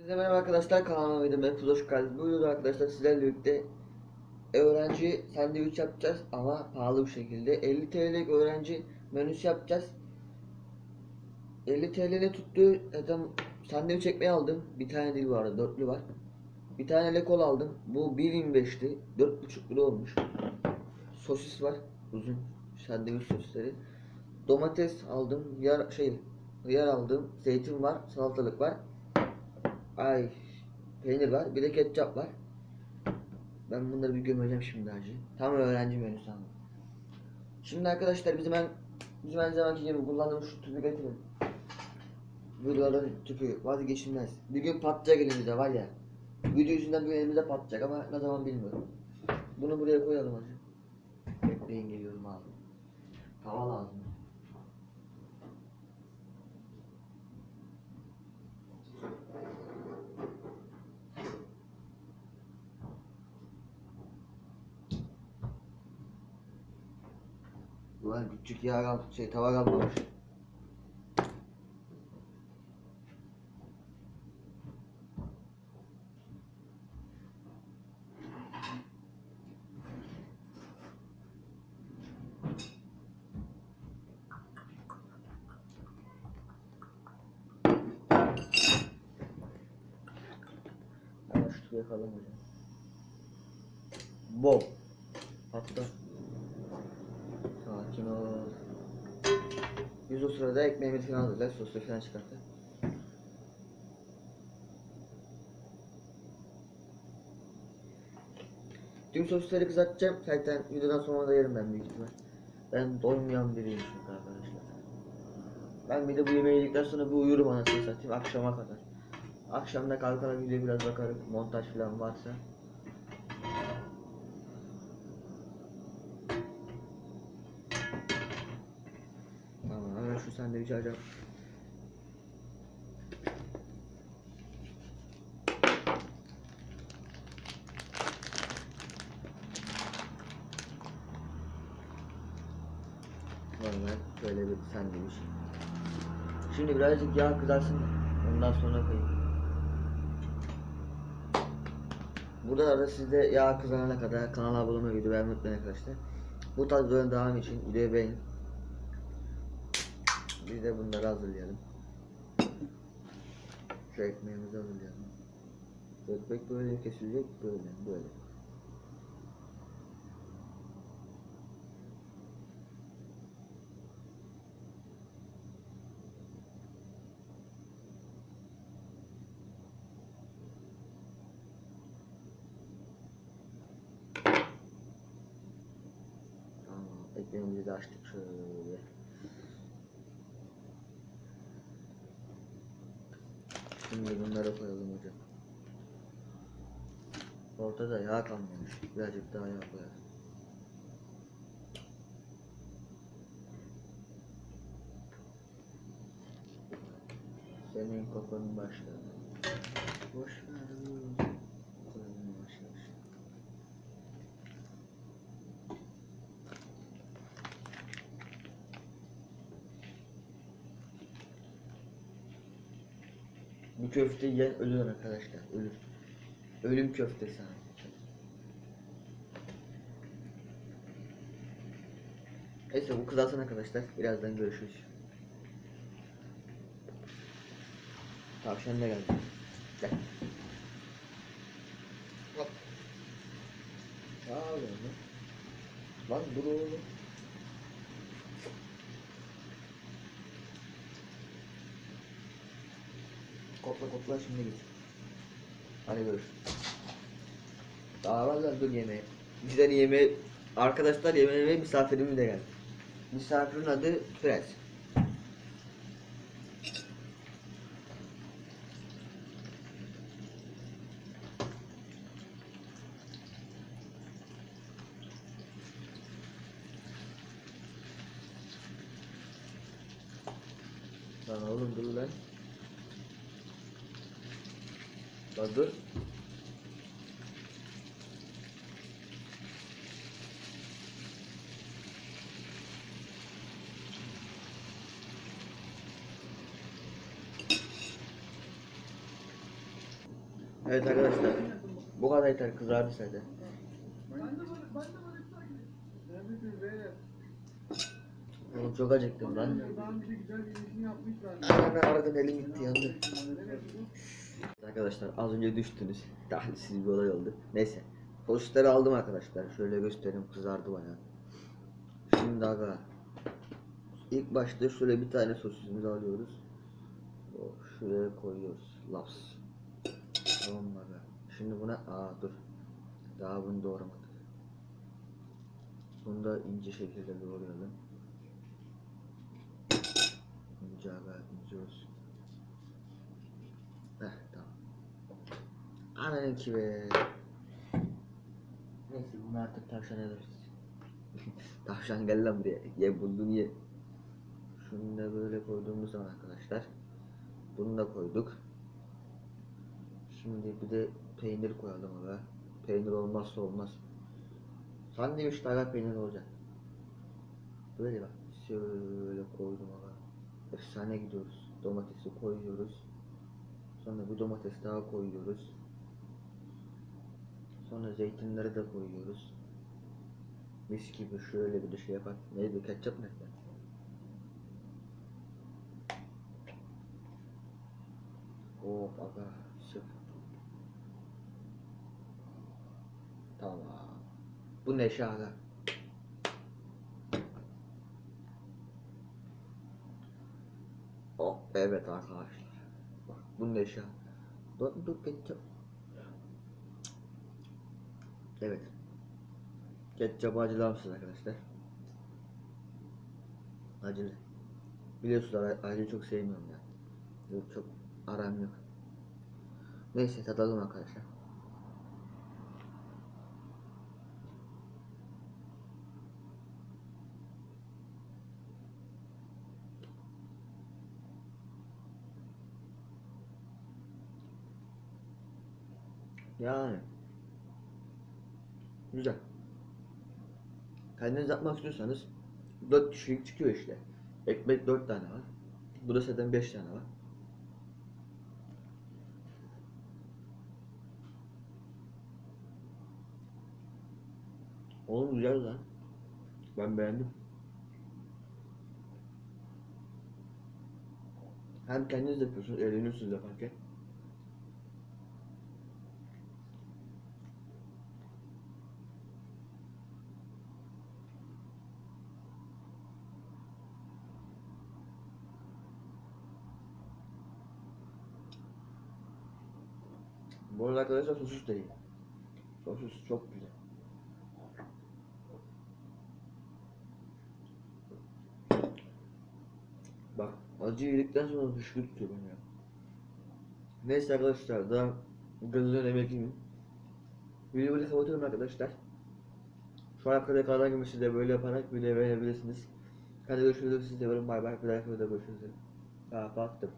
Size merhaba arkadaşlar kanalıma videoma hepiniz hoş geldiniz. Bu videoda arkadaşlar sizlerle birlikte öğrenci sandviç yapacağız ama pahalı bir şekilde 50 TL'lik öğrenci menüsü yapacağız. 50 TL'de tuttu zaten sandviç ekmeği aldım. Bir tane değil bu dörtlü var. Bir tane lekol aldım. Bu 1.25'ti. 4.5 lira olmuş. Sosis var. Uzun sandviç sosisleri. Domates aldım. Yar şey yer aldım. Zeytin var. Salatalık var. Ay peynir var. Bir de ketçap var. Ben bunları bir gömeceğim şimdi acı. Tam öğrenci menüsü ama. Şimdi arkadaşlar bizim en bizim her zamanki gibi kullandığımız şu tüpü getirin. Videoların tüpü vazgeçilmez. Bir gün patlayacak elimizde var ya. Video yüzünden bir elimizde patlayacak ama ne zaman bilmiyorum. Bunu buraya koyalım hacı. Bekleyin geliyorum abi. Tava lazım. Ulan küçük yağ kal şey tava kalmamış. Hemen şu yakalım hocam. Bol. Hatta. Sakin ol. Biz o sırada ekmeğimizi falan hazırlar. Soslu falan çıkartır. Tüm sosları kızartacağım. Zaten videodan sonra da yerim ben büyük ihtimal. Ben doymayan biriyim çünkü arkadaşlar. Ben bir de bu yemeği yedikten sonra bir uyurum anasını satayım akşama kadar. Akşamda kalkarak videoya biraz bakarım. Montaj falan varsa. Hemen şu sandviçi alacağım. Normal böyle bir sandviç. Şimdi birazcık yağ kızarsın. Ondan sonra koyayım. Burada da sizde yağ kızarana kadar kanala abone olmayı, video beğenmeyi unutmayın arkadaşlar. Bu tarz videoların devamı için videoyu beğenin. Biz de bunları hazırlayalım. Şu ekmeğimizi hazırlayalım. Ekmek böyle kesilecek, böyle, böyle. Ekmeğimizi de açtık şöyle. Şimdi bunları koyalım hocam. Ortada yağ kalmamış. Birazcık daha yağ koyalım. Senin kokun başladı. Boş ver. Bu köfte yiyen ölür arkadaşlar. Ölür. Ölüm köftesi abi. Neyse bu kızarsın arkadaşlar. Birazdan görüşürüz. Tavşan da geldi. Gel. Hop. Aa oğlum. Lan dur oğlum. Kopla kopla şimdi git. Hadi görüş. Daha var lan dur yemeğe. Bizden yemeğe arkadaşlar yemeğe ve misafirimiz de geldi. Misafirin adı Prens. Lan oğlum dur lan. Dur. Evet arkadaşlar. Bu kadar yeter kızardı zaten. Oğlum çok acıktım lan. Ana aradan elim gitti yandı. Arkadaşlar az önce düştünüz. Talihsiz bir olay oldu. Neyse. Sosisleri aldım arkadaşlar. Şöyle göstereyim kızardı bayağı. Şimdi aga. İlk başta şöyle bir tane sosisimizi alıyoruz. Oh, şuraya koyuyoruz. Laps. Tamam aga. Şimdi buna aa dur. Daha bunu doğramadık. Bunu da ince şekilde doğrayalım. İnce aga ince olsun. Heh tamam. Ananın ki be. Neyse bunu artık tavşan ederiz. tavşan gel lan buraya. Ye buldun ye. Şunu da böyle koyduğumuz zaman arkadaşlar. Bunu da koyduk. Şimdi bir de peynir koyalım aga. Peynir olmazsa olmaz. Sandviçte aga peynir olacak. Böyle bak. Şöyle koydum aga. Efsane gidiyoruz. Domatesi koyuyoruz. Sonra bir domates daha koyuyoruz. Sonra zeytinleri de koyuyoruz. Mis gibi şöyle bir şey yapar. Neydi ketçap nerede? Oh aga sık. Tamam. Bu neşe aga. Oh evet arkadaşlar. Bak bu neşe. Dur dur ketçap. Evet. Ketçap acılar mısınız arkadaşlar? Acılı. Biliyorsunuz acı çok sevmiyorum ya. Yok çok aram yok. Neyse tadalım arkadaşlar. Yani güzel. Kendiniz yapmak istiyorsanız 4 kişilik çıkıyor işte. Ekmek 4 tane var. Bu da zaten 5 tane var. Oğlum güzel lan. Ben beğendim. Hem kendiniz yapıyorsunuz, eğleniyorsunuz yaparken. Bu arkadaşlar sosis de. Sosis çok güzel. Bak acı yedikten sonra hışkırık tutuyor beni ya. Neyse arkadaşlar daha gözünün emek yiyin. Videoyu kapatıyorum arkadaşlar. Şu an kadar kalan gibi siz de böyle yaparak videoyu beğenebilirsiniz. Hadi görüşürüz. Sizi seviyorum. Bay bay. Bir dahaki videoda görüşürüz. Kapattım.